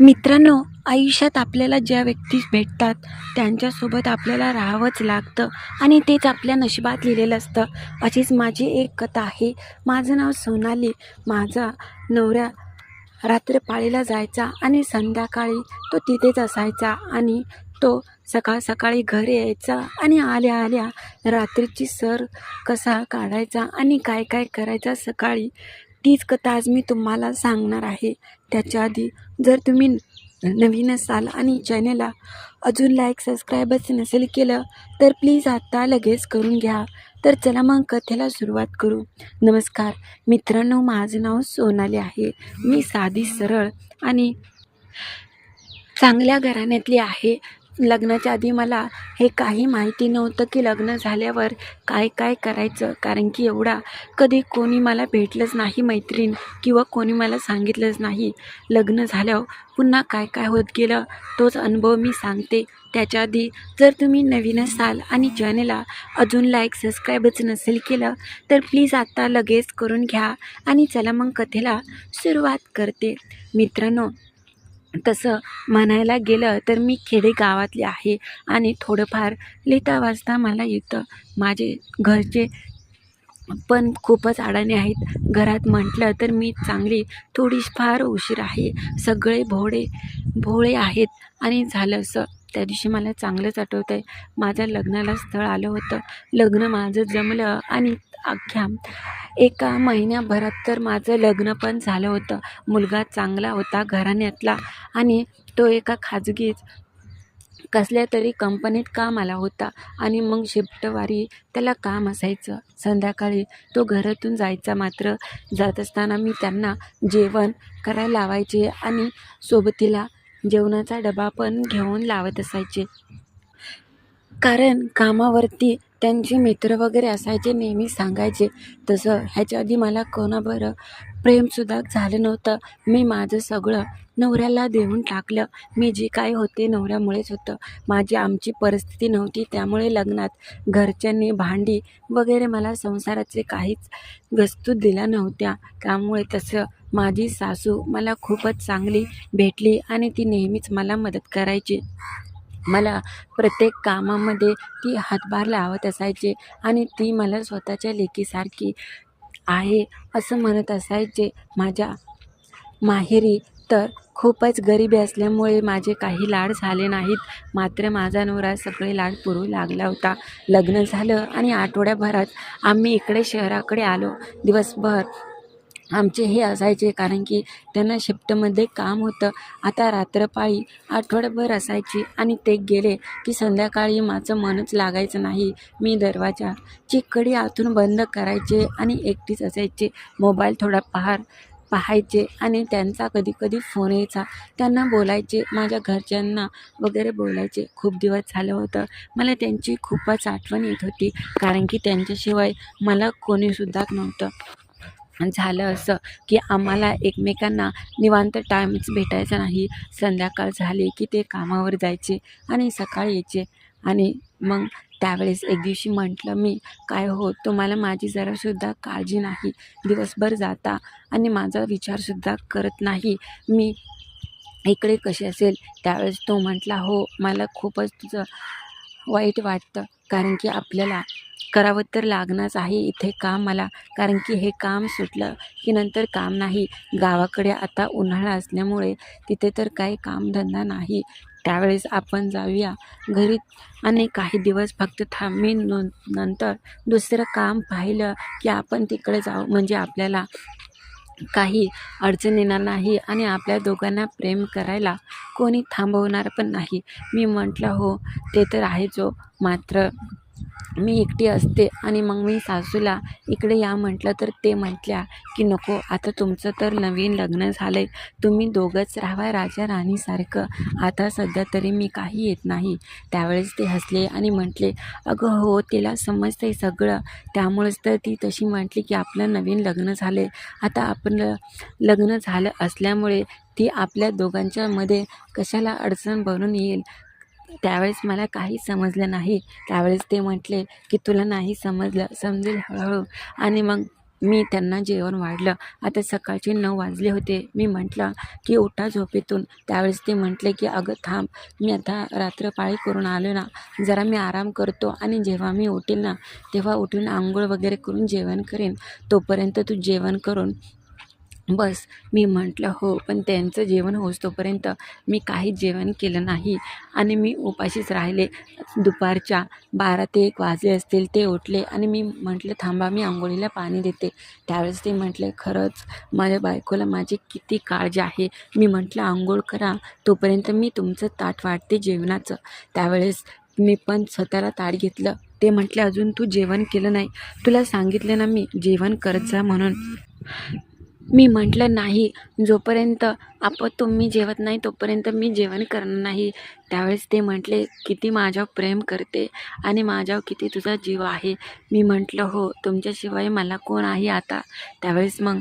मित्रांनो आयुष्यात आपल्याला ज्या व्यक्ती भेटतात त्यांच्यासोबत आपल्याला राहावंच लागतं आणि तेच आपल्या नशिबात लिहिलेलं असतं. अशीच माझी एक कथा आहे. माझं नाव सोनाली. माझा नवरा रात्रपाळीला जायचा आणि संध्याकाळी तो तिथेच असायचा आणि तो सकाळ सकाळी घरी यायचा आणि आल्या आल्या रात्रीची सर कसा काढायचा आणि काय काय करायचा सकाळी तीच कथा आज मी तुम्हाला सांगणार आहे. त्याच्या आधी जर तुम्ही नवीन असाल आणि चॅनलला अजून लाईक सबस्क्राईबच नसेल केलं तर प्लीज आत्ता लगेच करून घ्या. तर चला मग कथेला सुरुवात करू. नमस्कार मित्रांनो माझं नाव सोनाली आहे. मी साधी सरळ आणि चांगल्या घराण्यातली आहे. लग्नाच्या आधी मला हे काही माहिती नव्हतं की लग्न झाल्यावर काय काय करायचं. कारण की एवढा कधी कोणी मला भेटलंच नाही मैत्रीण किंवा कोणी मला सांगितलंच नाही. लग्न झाल्यावर पुन्हा काय काय होत गेलं तोच अनुभव मी सांगते. त्याच्या आधी जर तुम्ही नवीन असाल आणि चॅनेलला अजून लाईक सबस्क्राईबच नसेल केलं तर प्लीज आत्ता लगेच करून घ्या. आणि चला मग कथेला सुरुवात करते. मित्रांनो तसं म्हणायला गेलं तर मी खेडेगावातली आहे. आणि थोडंफार लिहिता वाचता मला येतं. माझे घरचे पण खूपच अडाणी आहेत. घरात म्हटलं तर मी चांगली थोडीफार उशीर आहे. सगळे भोळे भोळे आहेत. आणि झालं असं. त्या दिवशी मला चांगलंच आठवतं आहे माझ्या लग्नाला स्थळ आलं होतं. लग्न माझं जमलं आणि अख्ख्या एका महिन्याभरात तर माझं लग्न पण झालं होतं. मुलगा चांगला होता घराण्यातला आणि तो एका खाजगीच कसल्या तरी कंपनीत काम आला होता आणि मग शिफ्टवारी त्याला काम असायचं. संध्याकाळी तो घरातून जायचा मात्र जात असताना मी त्यांना जेवण करायला लावायचे आणि सोबतीला जेवणाचा डबा पण घेऊन लावत असायचे. कारण कामावरती त्यांचे मित्र वगैरे असायचे नेहमी सांगायचे. तसं ह्याच्या आधी मला कोणाबरं प्रेमसुद्धा झालं नव्हतं. मी माझं सगळं नवऱ्याला देऊन टाकलं. मी जे काय होते नवऱ्यामुळेच होतं. माझी आमची परिस्थिती नव्हती. त्यामुळे लग्नात घरच्यांनी भांडी वगैरे मला संसाराचे काहीच वस्तू दिल्या नव्हत्या. त्यामुळे तसं माझी सासू मला खूपच चांगली भेटली आणि ती नेहमीच मला मदत करायची. मला प्रत्येक कामामध्ये ती हातभार लावत असायचे आणि ती मला स्वतःच्या लेकीसारखी आहे असं म्हणत असायचे. माझ्या माहेरी तर खूपच गरिबी असल्यामुळे माझे काही लाड झाले नाहीत. मात्र माझा नवरा सगळे लाड पुरू लागला होता. लग्न झालं आणि आठवड्याभरात आम्ही इकडे शहराकडे आलो. दिवसभर आमचे हे असायचे कारण की त्यांना शिफ्टमध्ये काम होतं. आता रात्रपाळी आठवड्याभर असायची आणि ते गेले की संध्याकाळी माझं मनच लागायचं नाही. मी दरवाजाची कडी आतून बंद करायचे आणि एकटीच असायचे. मोबाईल थोडा पहार पाहायचे आणि त्यांचा कधी कधी फोन यायचा. त्यांना बोलायचे माझ्या घरच्यांना वगैरे बोलायचे. खूप दिवस झालं होतं. मला त्यांची खूपच आठवण येत होती कारण की त्यांच्याशिवाय मला कोणीसुद्धा नव्हतं. झालं असं की आम्हाला एकमेकांना निवांत टाईमच भेटायचा नाही. संध्याकाळ झाली की ते कामावर जायचे आणि सकाळी यायचे. आणि मग त्यावेळेस एक दिवशी म्हटलं मी काय हो तुम्हाला माझी जरासुद्धा काळजी नाही. दिवसभर जाता आणि माझा विचारसुद्धा करत नाही. मी इकडे कशी असेल? त्यावेळेस तो म्हटला हो मला खूपच तुझं वाईट वाटतं. कारण की आपल्याला करावं तर लागणारच आहे. इथे काम मला कारण की हे काम सुटलं की नंतर काम नाही. गावाकडे आता उन्हाळा असल्यामुळे तिथे तर काही कामधंदा नाही. त्यावेळेस आपण जाऊया. घरी आणि काही दिवस फक्त थांबी नंतर दुसरं काम पाहिलं की आपण तिकडे जाऊ. म्हणजे आपल्याला काही अडचण येणार नाही आणि आपल्या दोघांना प्रेम करायला कोणी थांबवणार पण नाही. मी म्हटलं हो ते तर आहेच जो मात्र मी एकटी असते आणि मग मी सासूला इकडे या म्हटलं तर ते म्हटल्या की नको आता तुमचं तर नवीन लग्न झालं आहे तुम्ही दोघंच राहावा राजा राणीसारखं. आता सध्या तरी मी काही येत नाही. त्यावेळेस ते हसले आणि म्हटले अगं हो तिला समजतं आहे सगळं. त्यामुळेच तर ती तशी म्हटली की आपलं नवीन लग्न झालं आहे आता आपण लग्न झालं असल्यामुळे ती आपल्या दोघांच्यामध्ये कशाला अडचण बनून येईल? त्यावेळेस मला काही समजलं नाही. त्यावेळेस ते म्हटले की तुला नाही समजलं समजेल हळूहळू. आणि मग मी त्यांना जेवण वाढलं. आता सकाळचे नऊ वाजले होते. मी म्हटलं की उठा झोपेतून. त्यावेळेस ते म्हटले की अगं थांब मी आता रात्रपाळी करून आलो ना जरा मी आराम करतो आणि जेव्हा मी उठेल ना तेव्हा उठून आंघोळ वगैरे करून जेवण करेन. तोपर्यंत तू जेवण करून बस मी म्हटलं हो पण त्यांचं जेवण होस तोपर्यंत मी काहीच जेवण केलं नाही आणि मी उपाशीच राहिले. दुपारच्या बारा ते एक वाजले असतील ते उठले आणि मी म्हटलं थांबा मी आंघोळीला पाणी देते. त्यावेळेस ते म्हटले खरंच माझ्या बायकोला माझी किती काळजी आहे. मी म्हटलं आंघोळ करा तोपर्यंत मी तुमचं ताट वाढते जेवणाचं. त्यावेळेस मी पण स्वतःला ताट घेतलं. ते म्हटले अजून तू जेवण केलं नाही. तुला सांगितलं ना मी जेवण करत जा म्हणून. मी म्हटलं नाही. जोपर्यंत आप तुम्ही जेवत नाही तोपर्यंत मी जेवण करणार नाही. त्यावेळेस ते म्हटले किती माझ्यावर प्रेम करते आणि माझ्यावर किती तुझा जीव आहे. मी म्हटलं हो तुमच्याशिवाय मला कोण आहे आता? त्यावेळेस मग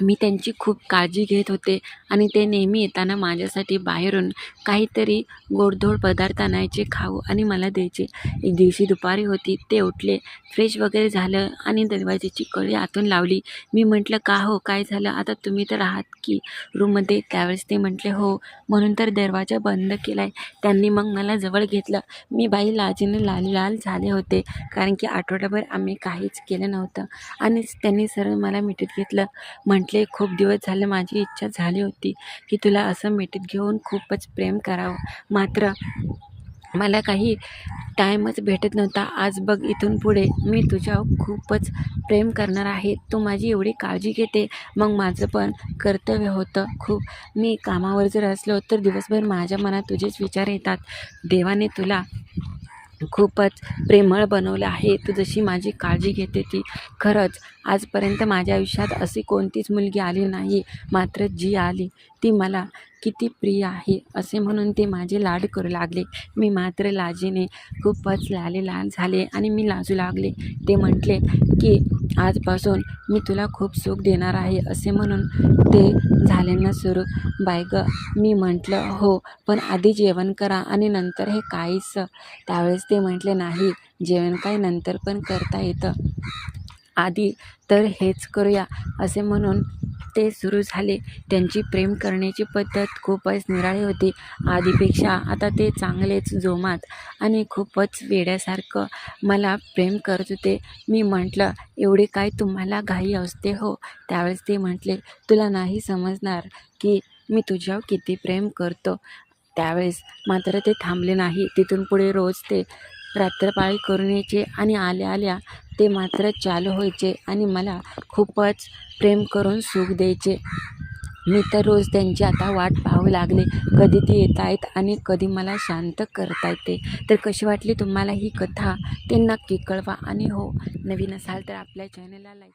मी त्यांची खूप काळजी घेत होते आणि ते नेहमी येताना माझ्यासाठी बाहेरून काहीतरी गोडधोड पदार्थ आणायचे खाऊ आणि मला द्यायचे. एक दिवशी दुपारी होती ते उठले फ्रेश वगैरे झालं आणि दरवाजेची कळी आतून लावली. मी म्हटलं का हो? काय झालं? आता तुम्ही तर आहात की रूममध्ये? त्यावेळेस ते म्हटले हो. म्हणून तर दरवाजा बंद केला आहे त्यांनी मग मला जवळ घेतलं. मी बाई लाजीने लाल लाल झाले होते कारण की आठवड्याभर आम्ही काहीच केलं नव्हतं. आणि त्यांनी सरळ मला मिठीत घेतलं. म्हण म्हटले खूप दिवस झाले माझी इच्छा झाली होती की तुला असं मिठीत घेऊन खूपच प्रेम करावं. मात्र मला काही टाईमच भेटत नव्हता. आज बघ इथून पुढे मी तुझ्यावर खूपच प्रेम करणार आहे. तू माझी एवढी काळजी घेते. मग माझं पण कर्तव्य होतं. खूप मी कामावर जर असलो तर दिवसभर माझ्या मनात तुझेच विचार येतात. देवाने तुला खूपच प्रेमळ बनवलं आहे. तू जशी माझी काळजी घेते ती खरंच. आजपर्यंत माझ्या आयुष्यात अशी कोणतीच मुलगी आली नाही. मात्र जी आली ती मला किती प्रिय आहे असे म्हणून ते माझे लाड करू लागले. मी मात्र लाजीने खूपच लाले लाल झाले आणि मी लाजू लागले. ते म्हटले की आजपासून मी तुला खूप सुख देणार आहे असे म्हणून ते झाल्यांना सुरू. बाय मी म्हटलं हो पण आधी जेवण करा आणि नंतर हे काहीच त्यावेळेस ते म्हटले नाही जेवण काही नंतर पण करता येतं. आधी तर हेच करूया असे म्हणून ते सुरू झाले. त्यांची प्रेम करण्याची पद्धत खूपच निराळी होती. आधीपेक्षा आता ते चांगलेच जोमात आणि खूपच वेड्यासारखं मला प्रेम करत होते. मी म्हटलं एवढे काय तुम्हाला घाई असते हो? त्यावेळेस ते म्हटले तुला नाही समजणार की मी तुझ्यावर किती प्रेम करतो. त्यावेळेस मात्र ते थांबले नाही. तिथून पुढे रोज ते रात्रपाळी करून यायचे आणि आल्या आल्या ते मात्र चालू व्हायचे आणि मला खूपच प्रेम करून सुख द्यायचे. मी तर रोज त्यांची आता वाट पाहू लागले. कधी ती येत आहेत आणि कधी मला शांत करता येते. तर कशी वाटली तुम्हाला ही कथा? ते नक्की कळवा. आणि हो नवीन असाल तर आपल्या चॅनलला लाईक